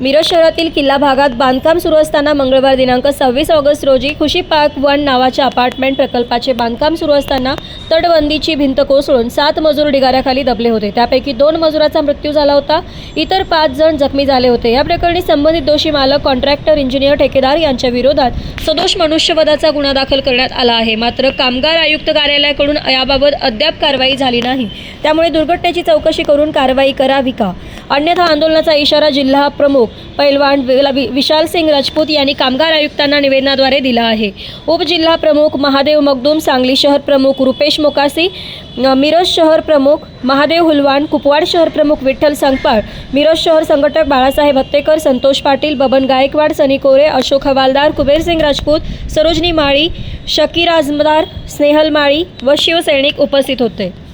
मिरज शहरातील किल्ला भागात बांधकाम सुरू असताना मंगळवार दिनांक सव्वीस ऑगस्ट रोजी खुशी पार्क वन नावाच्या अपार्टमेंट प्रकल्पाचे बांधकाम सुरू असताना तटबंदीची भिंत कोसळून सात मजूर ढिगाऱ्याखाली दबले होते. त्यापैकी दोन मजुराचा मृत्यू झाला होता. इतर पाच जण जखमी झाले होते. या प्रकरणी संबंधित दोषी मालक कॉन्ट्रॅक्टर इंजिनियर ठेकेदार यांच्या विरोधात सदोष मनुष्यवधाचा गुन्हा दाखल करण्यात आला आहे. मात्र कामगार आयुक्त कार्यालयाकडून याबाबत अद्याप कारवाई झाली नाही. त्यामुळे दुर्घटनेची चौकशी करून कारवाई करावी का अन्यथा आंदोलनाचा इशारा जिल्हा प्रमुख पैलवान वि- विशाल सिंग राजपूत यांनी कामगार आयुक्तांना निवेदनाद्वारे दिला आहे. उपजिल्हा प्रमुख महादेव मगदूम सांगली शहर प्रमुख रुपेश मोकासी मिरज शहर प्रमुख महादेव हुलवाण कुपवाड शहर प्रमुख विठ्ठल संगपाळ मिरज शहर संघटक बाळासाहेब हत्तेकर संतोष पाटील बबन गायकवाड सनी कोरे अशोक हवालदार कुबेरसिंग राजपूत सरोजनी माळी शकीर आजमदार स्नेहल माळी व शिवसैनिक उपस्थित होते.